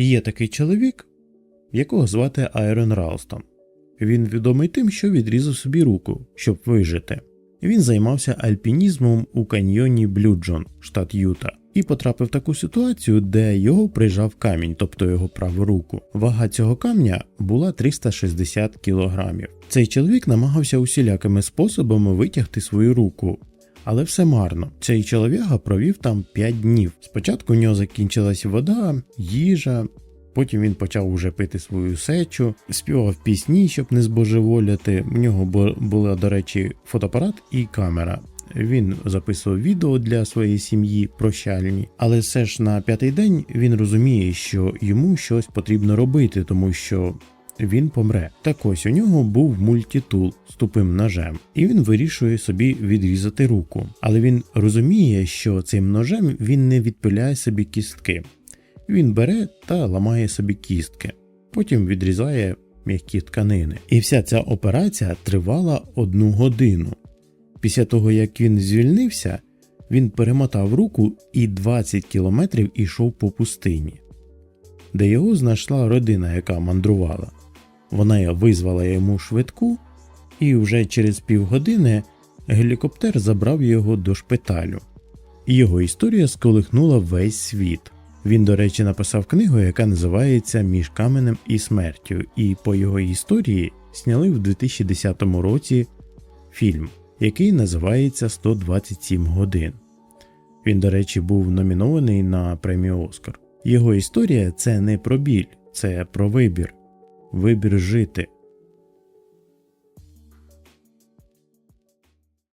Є такий чоловік, якого звати Айрон Ралстон. Він відомий тим, що відрізав собі руку, щоб вижити. Він займався альпінізмом у каньйоні Блюджон, штат Юта, і потрапив в таку ситуацію, де його прижав камінь, тобто його праву руку. Вага цього камня була 360 кілограмів. Цей чоловік намагався усілякими способами витягти свою руку. Але все марно. Цей чоловіга провів там 5 днів. Спочатку у нього закінчилась вода, їжа, Потім він почав уже пити свою сечу, співав пісні, щоб не збожеволіти. У нього бу- була, до речі, фотоапарат і камера. Він записував відео для своєї сім'ї прощальні, але все ж на п'ятий день він розуміє, що йому щось потрібно робити, тому що він помре. Так ось у нього був мультитул з тупим ножем, і він вирішує собі відрізати руку. Але він розуміє, що цим ножем він не відпиляє собі кістки. Він бере та ламає собі кістки, потім відрізає м'які тканини. І вся ця операція тривала одну годину. Після того, як він звільнився, він перемотав руку і 20 кілометрів ішов по пустині, де його знайшла родина, яка мандрувала. Вона визвала йому швидку, і вже через півгодини гелікоптер забрав його до шпиталю. Його історія сколихнула весь світ. Він, до речі, написав книгу, яка називається Між каменем і смертю, і по його історії сняли в 2010 році фільм, який називається 127 годин. Він, до речі, був номінований на премію Оскар. Його історія це не про біль, це про вибір. Вибір жити.